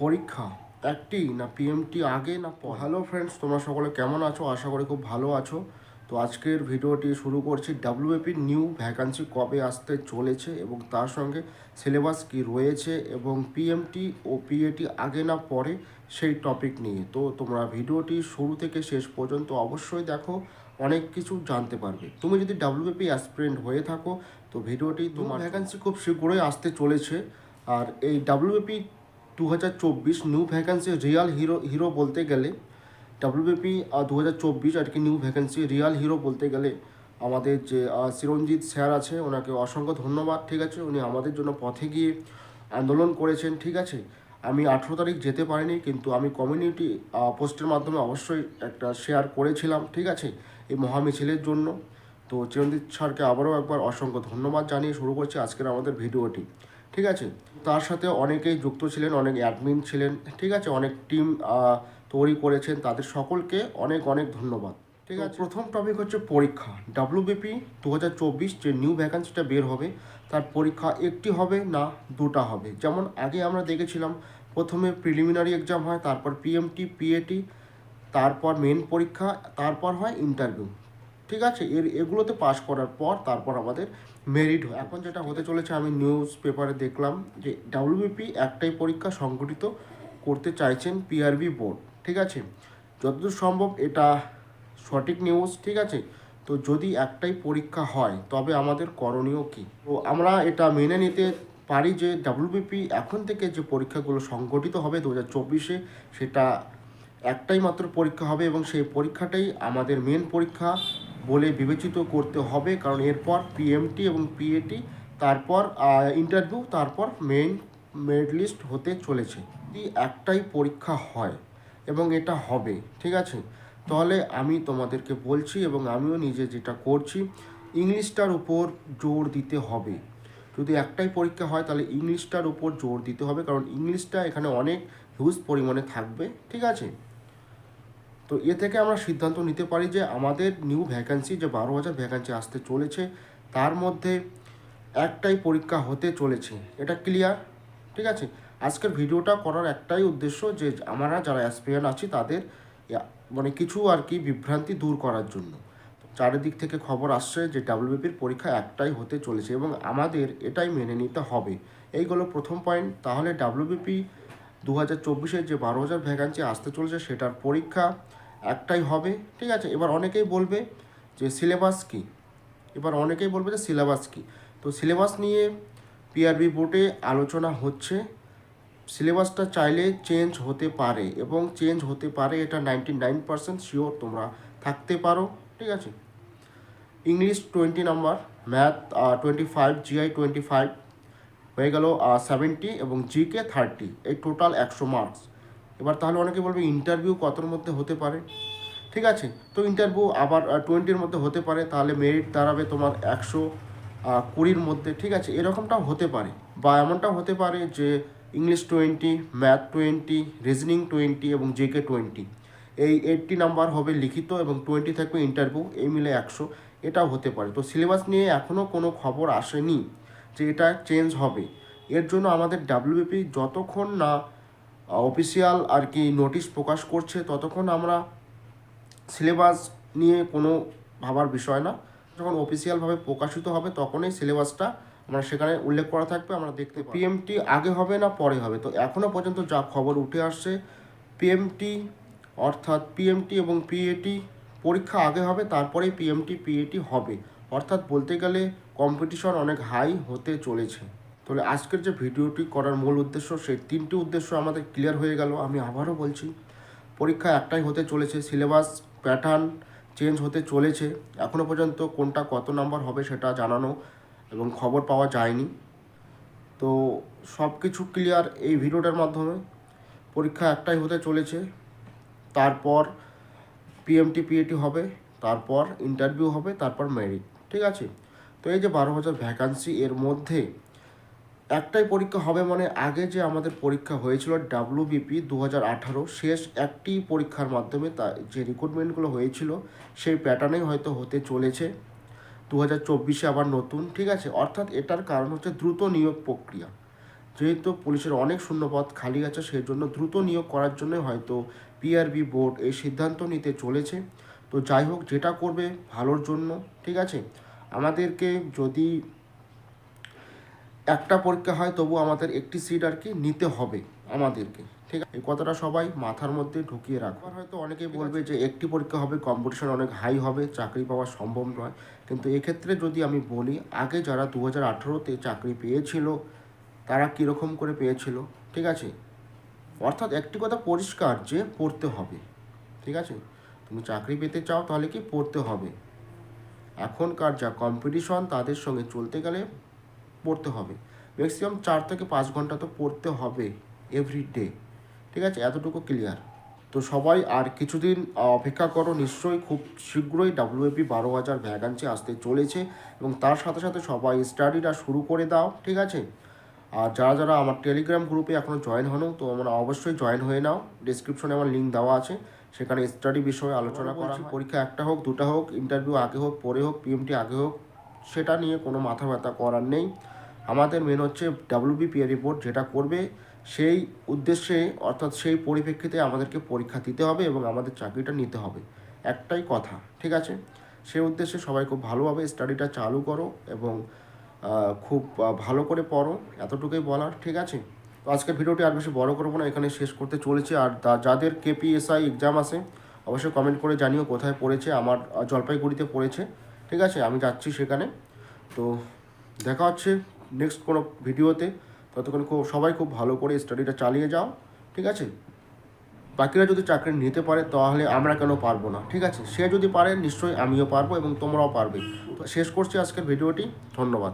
পরীক্ষা একটি না পিএমটি আগে না হ্যালো ফ্রেন্ডস তোমরা সকলে কেমন আছো? আশা করি খুব ভালো আছো। তো আজকের ভিডিওটি শুরু করছি ডাব্লিউএপির নিউ ভ্যাকান্সি কবে আসতে চলেছে এবং তার সঙ্গে সিলেবাস কি রয়েছে এবং পিএমটি ও পিএটি আগে না পরে সেই টপিক নিয়ে। তো তোমরা ভিডিওটি শুরু থেকে শেষ পর্যন্ত অবশ্যই দেখো অনেক কিছু জানতে পারবে। তুমি যদি ডাব্লিউপি অ্যাসপিরেন্ট হয়ে থাকো তো ভিডিওটি তোমার ভ্যাকান্সি খুব শীঘ্রই আসতে চলেছে। আর এই ডাব্লিউপি দু হাজার চব্বিশ new vacancy real hero hero বলতে গেলে ডাব্লিউবিপি দু হাজার চব্বিশ আর কি নিউ ভ্যাকেন্সি রিয়াল হিরো বলতে গেলে, আমাদের যে চিরঞ্জিত স্যার আছে, ওনাকে অসংখ্য ধন্যবাদ, ঠিক আছে? উনি আমাদের জন্য পথে গিয়ে আন্দোলন করেছেন, ঠিক আছে? আমি আঠেরো তারিখ যেতে পারিনি, কিন্তু আমি কমিউনিটি পোস্টের মাধ্যমে অবশ্যই একটা শেয়ার করেছিলাম, ঠিক আছে? এই মহামিছিলের জন্য। তো চিরঞ্জিত স্যারকে আবারও একবার অসংখ্য ধন্যবাদ জানিয়ে শুরু করছি আজকের আমাদের ভিডিওটি ঠিক আছে? তার সাথে অনেকেই যুক্ত ছিলেন অনেক অ্যাডমিন ছিলেন ঠিক আছে? অনেক টিম তৈরি করেছেন। তাদের সকলকে অনেক অনেক ধন্যবাদ। ঠিক আছে? প্রথম টপিক হচ্ছে পরীক্ষা। ডাব্লিউবিপি দু হাজার চব্বিশ যে নিউ ভ্যাকান্সিটা বের হবে তার পরীক্ষা একটি হবে না দুটা হবে? যেমন আগে আমরা দেখেছিলাম প্রথমে প্রিলিমিনারি এক্সাম হয় তারপর পিএমটি পিএটি তারপর মেন পরীক্ষা তারপর হয় ইন্টারভিউ ঠিক আছে? এর, এগুলোতে পাশ করার পর তারপর আমাদের মেরিট হয়। এখন যেটা হতে চলেছে, আমি নিউজ পেপারে দেখলাম যে ডাব্লিউবিপি একটাই পরীক্ষা সংগঠিত করতে চাইছেন পিআরবি বোর্ড ঠিক আছে? যতদূর সম্ভব এটা সঠিক নিউজ ঠিক আছে? তো যদি একটাই পরীক্ষা হয়, তবে আমাদের করণীয় কী? তো আমরা এটা মেনে নিতে পারি যে ডাব্লিউবিপি এখন থেকে যে পরীক্ষাগুলো সংগঠিত হবে দু হাজার চব্বিশে, সেটা একটাই মাত্র পরীক্ষা হবে এবং সেই পরীক্ষাটাই আমাদের মেন পরীক্ষা। বলে বিবেচিত করতে হবে, কারণ এরপর পিএমটি এবং পিএটি তারপর ইন্টারভিউ তারপর মেইন মেরিট লিস্ট হতে চলেছে। একটাই পরীক্ষা হয় এবং এটা হবে, ঠিক আছে? তাহলে আমি তোমাদেরকে বলছি এবং আমিও নিজে যেটা করছি, ইংলিশটার উপর জোর দিতে হবে। যদি একটাই পরীক্ষা হয়, তাহলে ইংলিশটার উপর জোর দিতে হবে, কারণ ইংলিশটা এখানে অনেক হিউজ পরিমাণে থাকবে, ঠিক আছে? তো এ থেকে আমরা সিদ্ধান্ত নিতে পারি যে আমাদের নিউ ভ্যাকান্সি যে বারো হাজার ভ্যাকান্সি আসতে চলেছে, তার মধ্যে একটাই পরীক্ষা হতে চলেছে। এটা ক্লিয়ার ঠিক আছে? আজকের ভিডিওটা করার একটাই উদ্দেশ্য যে আমরা যারা অ্যাসপিরিয়ান আছি, তাদের মানে কিছু আর কি বিভ্রান্তি দূর করার জন্য। চারিদিক থেকে খবর আসছে যে ডাব্লিউবিপির পরীক্ষা একটাই হতে চলেছে এবং আমাদের এটাই মেনে নিতে হবে। এইগুলো প্রথম পয়েন্ট তাহলে ডাব্লিউবিপি দু হাজার চব্বিশের যে বারো হাজার ভ্যাকান্সি আসতে চলেছে সেটার পরীক্ষা একটাই হবে, ঠিক আছে? এবার অনেকেই বলবে যে সিলেবাস কী? এবার অনেকেই বলবে যে সিলেবাস কী? তো সিলেবাস নিয়ে পিআরবি বোর্ডে আলোচনা হচ্ছে। সিলেবাসটা চাইলে চেঞ্জ হতে পারে এবং চেঞ্জ হতে পারে, এটা নাইনটি নাইন পার্সেন্ট শিওর তোমরা থাকতে পারো, ঠিক আছে? English twenty number, math twenty five, GI twenty five হয়ে গেল সেভেন্টি এবং জিকে থার্টি এই টোটাল একশো মার্কস এবার তাহলে অনেকে বলবে ইন্টারভিউ কতর মধ্যে হতে পারে? ঠিক আছে, তো ইন্টারভিউ আবার টোয়েন্টির মধ্যে হতে পারে, তাহলে মেরিট দাঁড়াবে তোমার একশো কুড়ির মধ্যে, ঠিক আছে? এরকমটাও হতে পারে বা এমনটাও হতে পারে যে English twenty math twenty reasoning twenty এবং জেকে টোয়েন্টি এই এইটটি নাম্বার হবে লিখিত এবং টোয়েন্টি থাকবে ইন্টারভিউ এই মিলে একশো, এটাও হতে পারে। তো সিলেবাস নিয়ে এখনও কোনো খবর আসেনি। যে এটা চেঞ্জ হবে। এর জন্য আমাদের ডাব্লিউবিপি যতক্ষণ না অফিসিয়াল আর কি নোটিশ প্রকাশ করছে, ততক্ষণ আমরা সিলেবাস নিয়ে কোনো ভাবার বিষয় না। যখন অফিসিয়ালভাবে প্রকাশিত হবে, তখনই সিলেবাসটা আমরা সেখানে উল্লেখ করা থাকবে, আমরা দেখতে পিএমটি আগে হবে না, পরে হবে? তো এখনও পর্যন্ত যা খবর উঠে আসছে পিএমটি অর্থাৎ পিএমটি এবং পিএটি পরীক্ষা আগে হবে, তারপরেই পিএমটি পিএটি হবে। অর্থাৎ বলতে গেলে কম্পিটিশন অনেক হাই হতে চলেছে। তাহলে আজকের যে ভিডিওটি করার মূল উদ্দেশ্য, সেই তিনটি উদ্দেশ্য আমাদের ক্লিয়ার হয়ে গেল। আমি আবারও বলছি, পরীক্ষা একটাই হতে চলেছে সিলেবাস প্যাটার্ন চেঞ্জ হতে চলেছে। এখনও পর্যন্ত কোনটা কত নাম্বার হবে সেটা জানানো এবং খবর পাওয়া যায়নি। তো সব কিছু ক্লিয়ার এই ভিডিওটার মাধ্যমে। পরীক্ষা একটাই হতে চলেছে, তারপর পিএমটি পিএটি হবে, তারপর ইন্টারভিউ হবে, তারপর মেরিট ঠিক আছে? তো এই যে বারো হাজার ভ্যাকান্সি এর মধ্যে একটাই পরীক্ষা হবে মানে আগে যে আমাদের পরীক্ষা হয়েছিল ডাব্লিউবিপি দু হাজার আঠারো, শেষ একটি পরীক্ষার মাধ্যমে তা যে রিক্রুটমেন্টগুলো হয়েছিল সেই প্যাটার্নেই হয়তো হতে চলেছে। দু হাজার চব্বিশে আবার নতুন, ঠিক আছে? অর্থাৎ এটার কারণ হচ্ছে দ্রুত নিয়োগ প্রক্রিয়া। যেহেতু পুলিশের অনেক শূন্যপদ খালি আছে সেই জন্য দ্রুত নিয়োগ করার জন্য হয়তো পিআরবি বোর্ড এই সিদ্ধান্ত নিতে চলেছে। তো যাই হোক, যেটা করবে ভালোর জন্য, ঠিক আছে? আমাদেরকে যদি একটা পরীক্ষা হয় তবু আমাদের একটি সিট আর কি নিতে হবে আমাদেরকে। ঠিক আছে? এই কথাটা সবাই মাথার মধ্যে ঢুকিয়ে রাখো। হয়তো অনেকেই বলবে যে একটি পরীক্ষা হবে কম্পিটিশন অনেক হাই হবে চাকরি পাওয়া সম্ভব নয়। কিন্তু এক্ষেত্রে যদি আমি বলি আগে যারা দু হাজার আঠেরোতে চাকরি পেয়েছিল তারা কীরকম করে পেয়েছিল? ঠিক আছে? অর্থাৎ একটি কথা পরিষ্কার যে পড়তে হবে। ঠিক আছে? তুমি চাকরি পেতে চাও তাহলে কি পড়তে হবে? এখনকার যা কম্পিটিশন তাদের সঙ্গে চলতে গেলে পড়তে হবে। ম্যাক্সিমাম চার থেকে পাঁচ ঘণ্টা তো পড়তে হবে এভরি ডে ঠিক আছে? এতটুকু ক্লিয়ার তো সবাই আর কিছুদিন অপেক্ষা করো, নিশ্চয়ই খুব শীঘ্রই ডাব্লিউএপি বারো হাজার ভ্যাকান্সি আসতে চলেছে এবং তার সাথে সাথে সবাই স্টাডিটা শুরু করে দাও, ঠিক আছে? আর যারা যারা আমার টেলিগ্রাম গ্রুপে এখনও জয়েন হনো তো আমরা অবশ্যই জয়েন হয়ে নাও। ডিসক্রিপশনে আমার লিঙ্ক দেওয়া আছে। সেখানে স্টাডি বিষয়ে আলোচনা করা। পরীক্ষা একটা হোক দুটা হোক ইন্টারভিউ আগে হোক পরে হোক পিএমটি আগে হোক সেটা নিয়ে কোনো মাথা ব্যথা করার নেই। আমাদের মেন হচ্ছে ডাব্লিউবিপিএ রিপোর্ট যেটা করবে সেই উদ্দেশ্যে অর্থাৎ সেই পরিপ্রেক্ষিতে আমাদেরকে পরীক্ষা দিতে হবে এবং আমাদের চাকরিটা নিতে হবে। একটাই কথা ঠিক আছে? সেই উদ্দেশ্যে সবাই খুব ভালোভাবে স্টাডিটা চালু করো এবং খুব ভালো করে পড়ো এতটুকুই বলার ঠিক আছে? তো আজকের ভিডিওটি আর বেশি বড় করব না এখানে শেষ করতে চলেছি। আর যাদের কেপিএসআই এক্সাম আছে, অবশ্যই কমেন্ট করে জানিও কোথায় পড়েছে, আমার জলপাইগুড়িতে পড়েছে। ঠিক আছে, আমি যাচ্ছি সেখানে। তো দেখা হচ্ছে নেক্সট কোনো ভিডিওতে। ততক্ষণ খুব, সবাই খুব ভালো করে স্টাডিটা চালিয়ে যাও। ঠিক আছে? বাকিরা যদি চাকরি নিতে পারে, তাহলে আমরা কেন পারব না? ঠিক আছে? সে যদি পারে, নিশ্চয়ই আমিও পারব এবং তোমরাও পারবে। তো শেষ করছি আজকের ভিডিওটি। ধন্যবাদ।